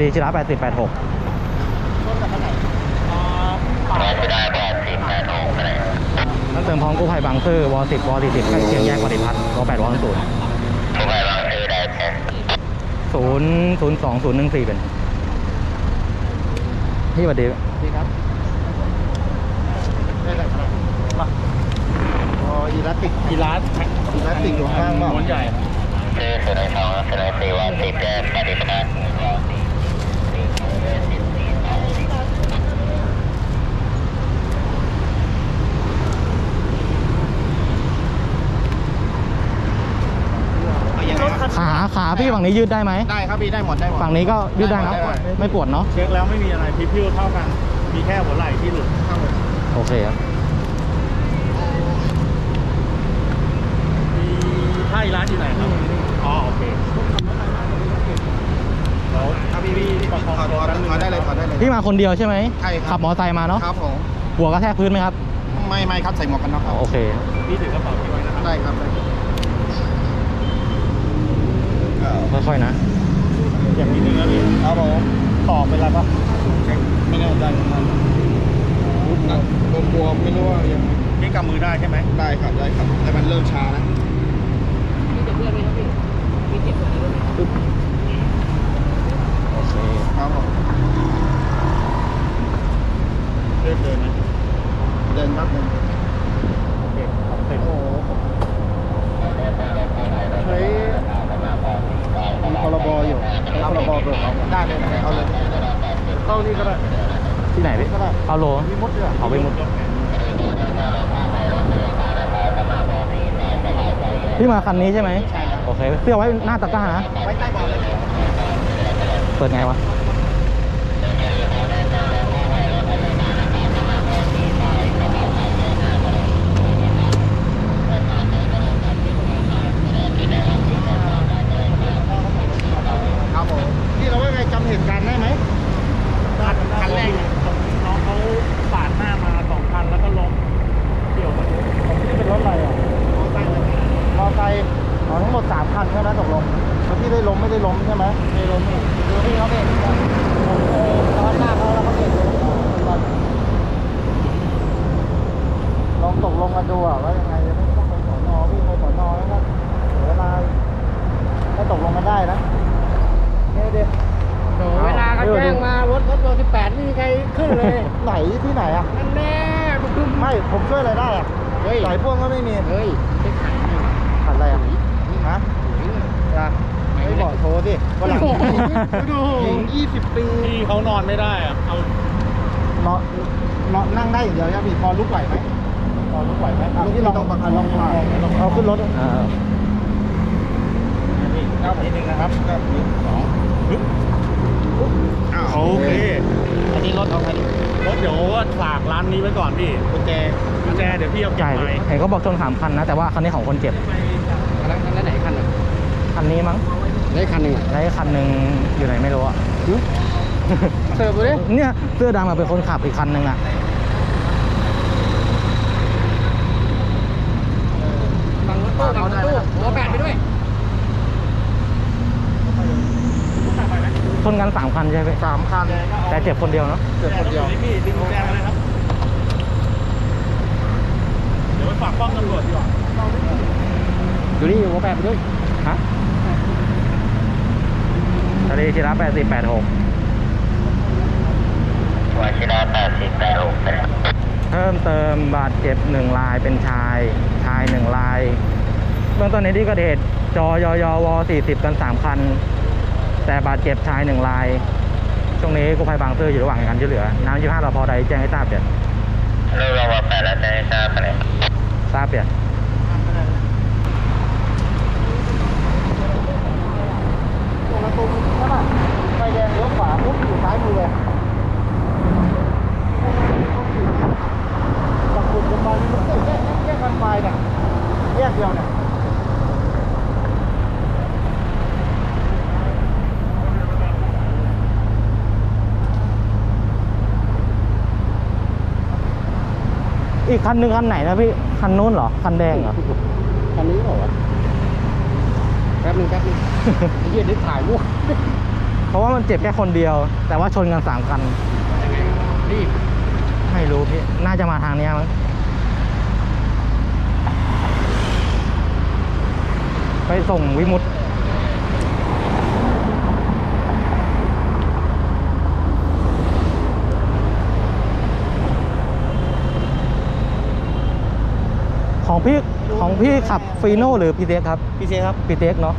ลีชิระแปดสิบแปดหกรถกับคันไหนอ่าป่าไม่ได้แปดสิบแปดหกอะไรนั่นเติมพร้อมกู้ภัยบางซื่อวอสิบวอสี่สิบใกล้เคียงแยกปฏิพัฒน์วอแปดวอศูนย์ทุกใบบางซื้อได้แค่ศูนย์ศูนย์สองศูนย์หนึ่งสี่เป็นพี่สวัสดีดีครับได้ไหนครับมาอ๋ออีลาติกกีฬาอีลาติกอยู่ข้างเปล่าม้วนใหญ่ซื้อสุดในสองสุดในสี่วันสิบแยกปฏิบัติเอายังไงครับ ขาขาพี่ฝั่งนี้ยืดได้ไหมได้ครับพี่ได้หมดได้หมด ฝั่งนี้ก็ยืดได้เนอะได้หมด ไม่ปวดเนาะเช็คแล้วไม่มีอะไรพิพิวเท่ากัน มีแค่หัวไหล่ที่หลุดครับผมโอเคครับมีท่าอีร้านอยู่ไหนครับอ๋อโอเคแล้วครับพี่พี่พี่ประคองถอดตัวถอดแป๊บนึงถอดได้เลยถอดได้เลย พี่มาคนเดียวใช่ไหมใช่ครับ ขับมอเตอร์ไซค์มาเนาะครับผมหัวกระแทกพื้นไหมครับไม่ไม่ครับใส่หมวกกันน็อกครับโอเคพี่ถือกระเป๋าพี่ไว้นะครับได้ครับได้ครับ ค่อยๆนะอย่างนี้นึงนะพี่ครับผมต่อเป็นไรปะไม่แน่ใจเหมือนกันหนักบวมๆไม่รู้ว่ายังพี่กำมือได้ใช่ไหมได้ครับได้ครับแต่มันเริ่มชาแล้วโอเคครับผมเริ่มเดินไหมเดินครับเดินโอเคขอบเต็มโอ้โหใช้ มีพรบอยู่ใช้พรบเบิกเอาได้เลยนะเอาเลยเข้านี่ก็ได้ที่ไหนพี่ก็ได้เอาโลมีมุดด้วยเอาไปมุดพี่มาคันนี้ใช่ไหมใช่ครับโอเคเสื้อไว้หน้าตะกร้านะไว้ใต้เบาะเลยเปิดไงวะ ครับผมพี่เราว่าไงจำเหตุการณ์ได้ไหมคันคันแรกเนี่ย น้องเขาปาดหน้ามาสองคันแล้วก็ล้มเกี่ยวกันผมนี่เป็นรถอะไรอะ มอไซค์เลยมอไซค์อ๋อทั้งหมดสามคันใช่ไหมตกลงแล้วพี่ได้ล้มไม่ได้ล้มใช่ไหมไม่ล้มนี่ดูพี่เขาเบรกก่อนเออตอนหน้าเขาแล้วเขาเบรกเลยก่อนล องตกลงกันดูอะว่ายังไงจะไม่ต้องไปสอนอพี่ไปสอนอแล้วก็เสียเวลาถ้าตกลงกันได้นะเนี่ยเด็โอ้โหเวลาเขาแจ้งมารถรถตัวที่แปดไม่มีใครขึ้นเลย ไหนที่ไหนอะนั่นแน่มันคือไม่ผมช่วยอะไรได้อะเฮ้ยสายพ่วงก็ไม่มีเฮ้ยไปขายนี่ขันอะไรอะฮะจ้ะไม่บอกโทรสิวันหลังโอ้โหดูหญิงยี่สิบปีพี่เขานอนไม่ได้อะเอานอนนอนนั่งได้อย่างเดียวใช่ไหมพี่พอลุกไหวไหมพอ ลุกไหวไหมอะพี่ลองลองลองลองเอาขึ้นรถอ่าครับนิดนึงนะครับครับสองปึ๊บโอเค อันนี้รถเอาใครรถเดี๋ยวฝากร้านนี้ไว้ก่อนพี่กุญแจกุญแจเดี๋ยวพี่เอาเก็บใช่ไปเห็นเขาบอกชนสามคันนะ แต่ว่าคันนี้ของคนเจ็บแล้วแล้วไหนคันอะคันนี้มั้งได้คันหนึ่งอะแล้วอีกคันหนึ่งอยู่ไหนไม่รู้อะเสิร์ฟไปดิเนี่ยเสื้อดำอะเป็นคนขับอีกคันหนึ่งอะ ฝั่งรถ ตู้ฝั่งรถตู้หัวแปดไปด้วยชนกันสามคันใช่ไหมสามคันแต่เจ็บคนเดียวเนาะเกิดคนเดียวพี่ดึงแจมาเลยครับ เดี๋ยวไปฝากป้อมตำรวจดีกว่าอยู่นี่หัวแปดไปด้วยฮะทะเลชิระแปดสิบแปดหกวชิระแปดสิบแปดหกเพิ่มเติมบาดเจ็บหนึ่งรายเป็นชาย ชายหนึ่งราย เบื้องต้นในที่เกิดเหตุจอยอยวสี่สิบกันสามคัน แต่บาดเจ็บชายหนึ่งราย ช่วงนี้กู้ภัยบางซื่ออยู่ระหว่างการช่วยเหลือ น้ำยี่ห้าเราพอใดแจ้งให้ทราบเดี๋ยวเรื่องราวแปดแล้วแจะให้ทราบอะไรทราบเดี๋ยวตรงประตูใช่ป่ะไฟแดงเลี้ยวขวาปุ๊บอยู่ซ้ายมือเลยตะกุดกันไปมันก็แยกแยกแยกกันไปเนี่ยแยกเดียวเนี่ย อีกคันหนึ่งคันไหนนะพี่ คันนู้นเหรอ คันแดงเหรอ คันนี้เปล่าวะแป๊บนึงแป๊บนึงไอ้เหี้ยได้ถ่ายรูปเพราะว่ามันเจ็บแค่คนเดียว แต่ว่าชนกันสามคันรีบไม่รู้พี่ น่าจะมาทางเนี้ยมั้งไปส่งวิมุตของพี่ ของพี่ขับฟีโน่หรือพีเต็กครับพี่เชครับพีเต็กเนาะ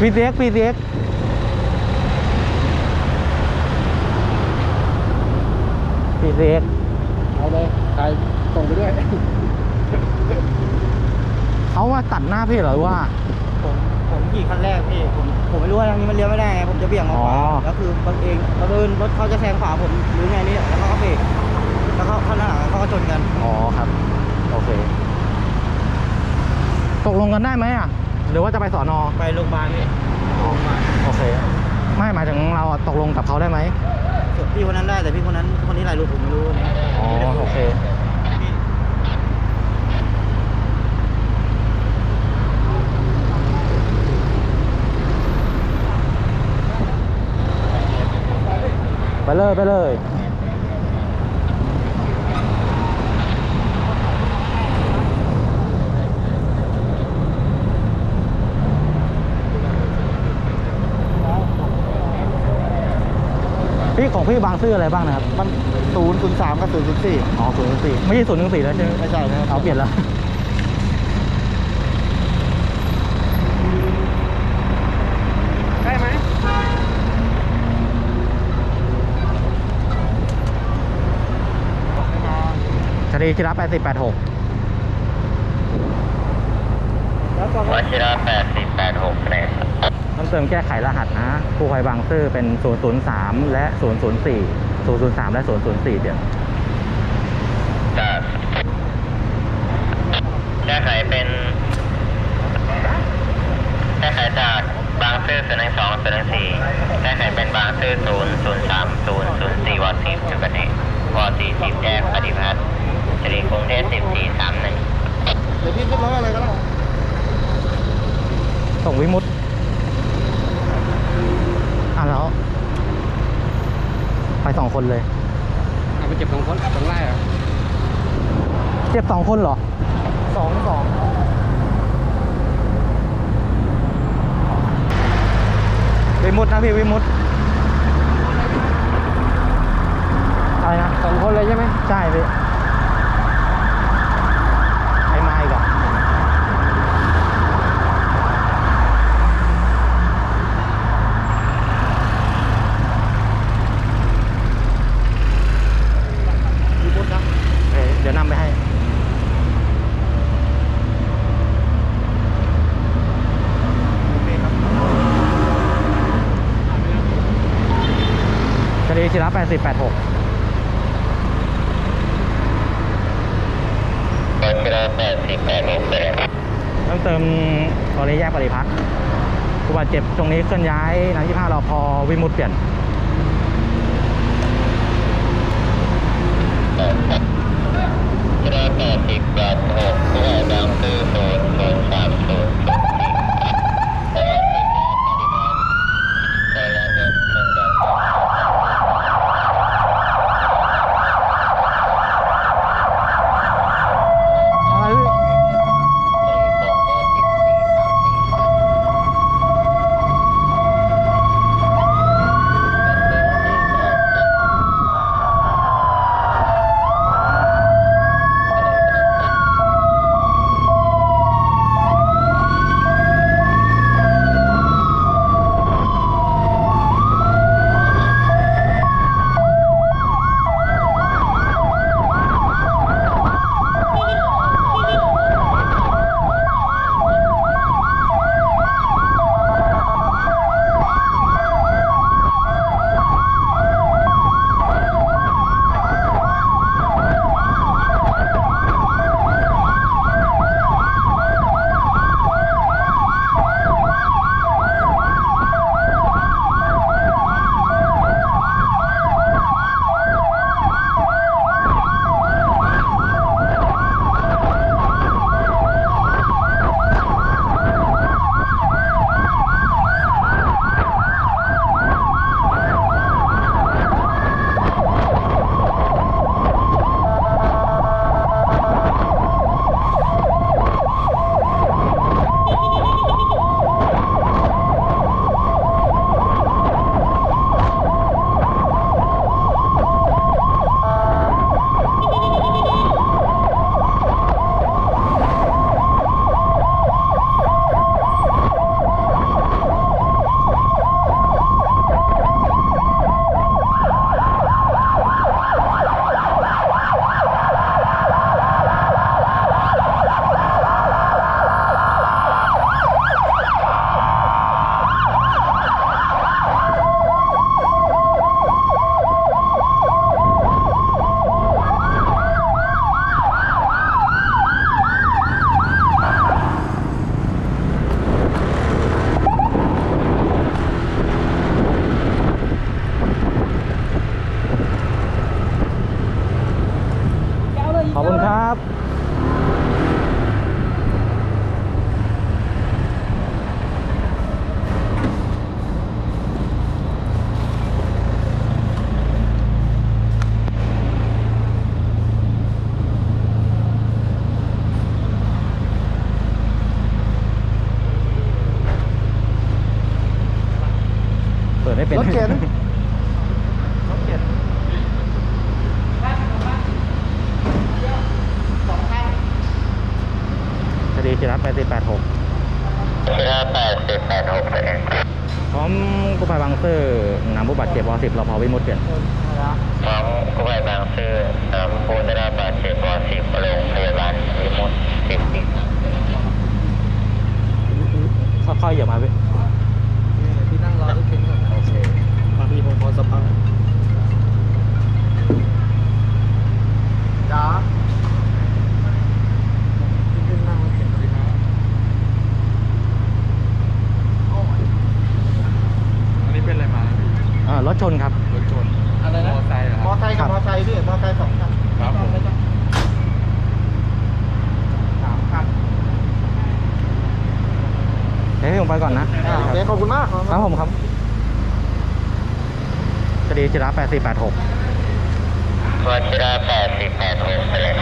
พีเต็กพีเต็กพีเต็กเอาเลยใครส่งไปด้วยเขามาตัดหน้าพี่เหรอหรือว่า ผมผมขี่คันแรกพี่ผมผมไม่รู้ว่าทางนี้มันเลี้ยวไม่ได้ไงผมจะเบี่ยงมาขวาอ๋อ แล้วคือบังเองบังเอิญรถเขาจะแซงขวาผมหรือไงนี่แล้วเขาก็เบรกแล้วเขาข้างหน้าเขาก็ชนกัน อ๋อครับ โอเค ตกลงกันได้ไหมอะ หรือว่าจะไปสอนอไปโรงพยาบาลพี่โรงพยาบาลโอเค ไม่หมายถึงเราอะตกลงกับเขาได้ไหมส่วนพี่คนนั้นได้แต่พี่คนนั้นคนนี้หลายรูปผมไม่รู้นะอ๋อโอเคพี่ไปเลยไปเลย พี่ของพี่บางซื่ออะไรบ้างนะครับ มันศูนย์ศูนย์สามกับศูนย์ศูนย์สี่อ๋อศูนย์สี่ไม่ใช่ศูนย์หนึ่งสี่แล้วใช่ไหมไม่ใช่นะครับเอาเปลี่ยนแล้วได้ไหมชาลีชิระแปดสิบแปดหกแล้วก็วชิระแปดสิบแปดหกคะแนนครับต้อง เติมแก้ไขรหัสนะผู้ภัยบางซื่อเป็น 003 และ 004 003 และ 004 เดี๋ยวจะแก้ไขเป็น แก้ไขจากบางซื่อศูนย์หนึ่งสองศูนย์หนึ่งสี่แก้ไขเป็นบางซื่อศูนย์ศูนย์สามศูนย์ศูนย์สี่วอสิบจุดเกิดเหตุวสี่สิบแยกปฏิพัฒน์ชลีกรุงเทพสิบสี่สามหนึ่งเดี๋ยวพี่ขึ้นรถอะไรก็ได้ส่งวิมุตอะแล้ว ไปสอง คนเลยเอาไปเจ็บสองคนสองไร่เหรอเจ็บสองคนเหรอสองสองวิมุตนะพี่วิมุตอะไรนะสองคนเลยใช่ไหมใช่พี่ไอ้ไม้กับ มีพุทธนะ เอ้ยเดี๋ยวนำไปให้ โอเคครับ ชาลีชิระแปดสิบแปดหกวชิระแปดสิบแปดหกต้องเติมตอนนี้แยกปฏิพัฒน์ผู้บาดเจ็บตรงนี้เคลื่อนย้ายนางยี่ห้าราพอวิมุตเปลี่ยนชิระแปดสิบแปดหกผู้ใหญ่บางซื่อ เป็นรถเข็นรถเข็นสองคันคดีจิรับไปสี่แปดหกชิราแปดสิบแปดหกแสดงพร้อมกู้ภัยบางซื่อนำผู้บาดเจ็บวสิบรพวิมุตเปลี่ยนพร้อมกู้ภัยบางซื่อนำผู้ได้รับบาดเจ็บวสิบโรงพยาบาลวิมุตสิบสี่ค่อยๆอย่ามาพี่พี่นั่งรอรถเข็นก่อน โอเคบางทีผมพอสปาจ้าพี่นั่งรถเข็นดีนะอันนี้เป็นอะไรมาพี่อ่ารถชนครับ รถชนอะไรนะ มอไซค์เหรอมอไซค์ครักับบมอไซค์พี่มอไซค์สองคันครับผมสามคันเดี๋ยวให้ผมไปก่อนนะ อ่าโอเคขอบคุณมาก ครับผมครับค ดีจิรับแปดสี่แปดหกวชิราแปดสิบแปดหกแสดง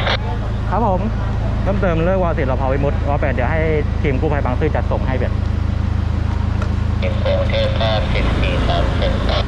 ครับผมเพิ่มเติมเรื่องวสิบรพวิมุตวแปดเดี๋ยวให้ทีมกู้ภัยบางซื่อจัดส่งให้เปลี่ยนกรุงเทพเก้าสิบสี่สามสิบ